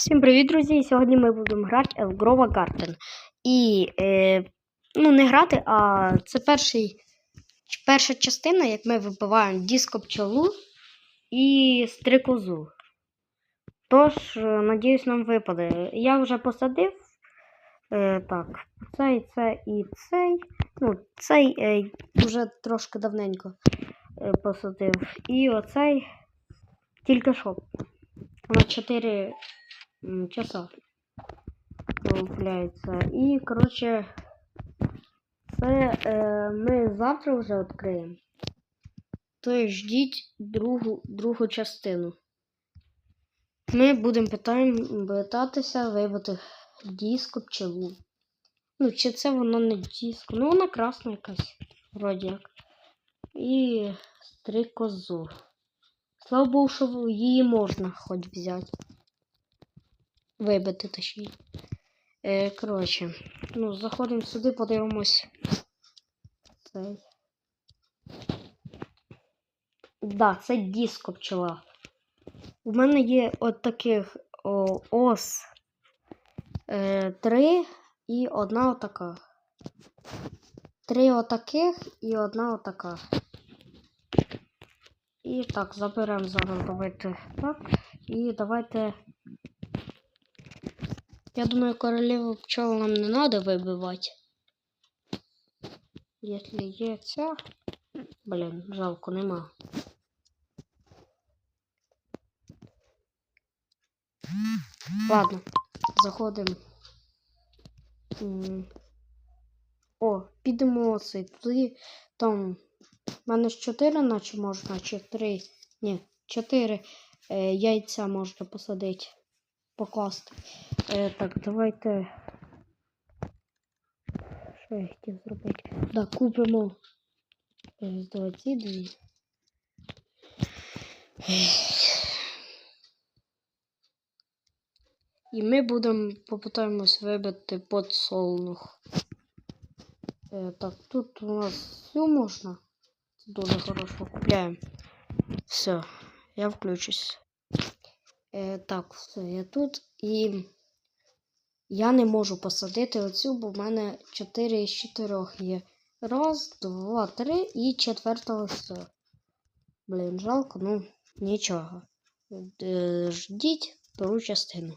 Всім привіт, друзі! Сьогодні ми будемо грати в Grova Garden. І е, ну, не грати, а це перший, перша частина, як ми вибиваємо диско пчелу і стрикозу. Тож, е, надіюсь, нам випаде. Я вже посадив. Е, так, цей, це і цей. Ну, цей е, вже трошки давненько е, посадив. І оцей тільки що. На 4 часа виявляється. І, коротше, це е, ми завтра вже відкриємо. То ждіть другу, другу частину. Ми будемо питатися вибити диско пчелу. Ну, чи це воно не диско? Ну, вона красна якась, вроді як. І стрикозу. Слава Богу, що її можна хоч взяти. Вибити точніше. Е, коротше, ну, заходимо сюди, подивимось. Цей. Да, це диско пчела. У мене є от таких о, ос е, три і одна отака. Три отаких і одна отака. І так, заберемо зараз так. І давайте. Я думаю, королеву пчел нам не надо вибивати. Якщо є ця. Блін, жалко, нема. Ладно, заходимо. О, підемо оцей. Туди там. У мене ж 4 наче можна, чи 3. Ні, 4 е, яйця можна посадити. Покласти. Е, так, давайте. Що я хотів зробити? Да, купимо. Ось давай ці дві. І ми будемо попитаємось вибити подсолнух. Е, так, тут у нас все можна. Дуже хорошо. Купляємо. Все, я включусь. Е, так, все, я тут і я не можу посадити оцю, бо в мене 4 із 4 є. Раз, два, три і четвертого все. Блін, жалко, ну нічого. Е, ждіть втору частину.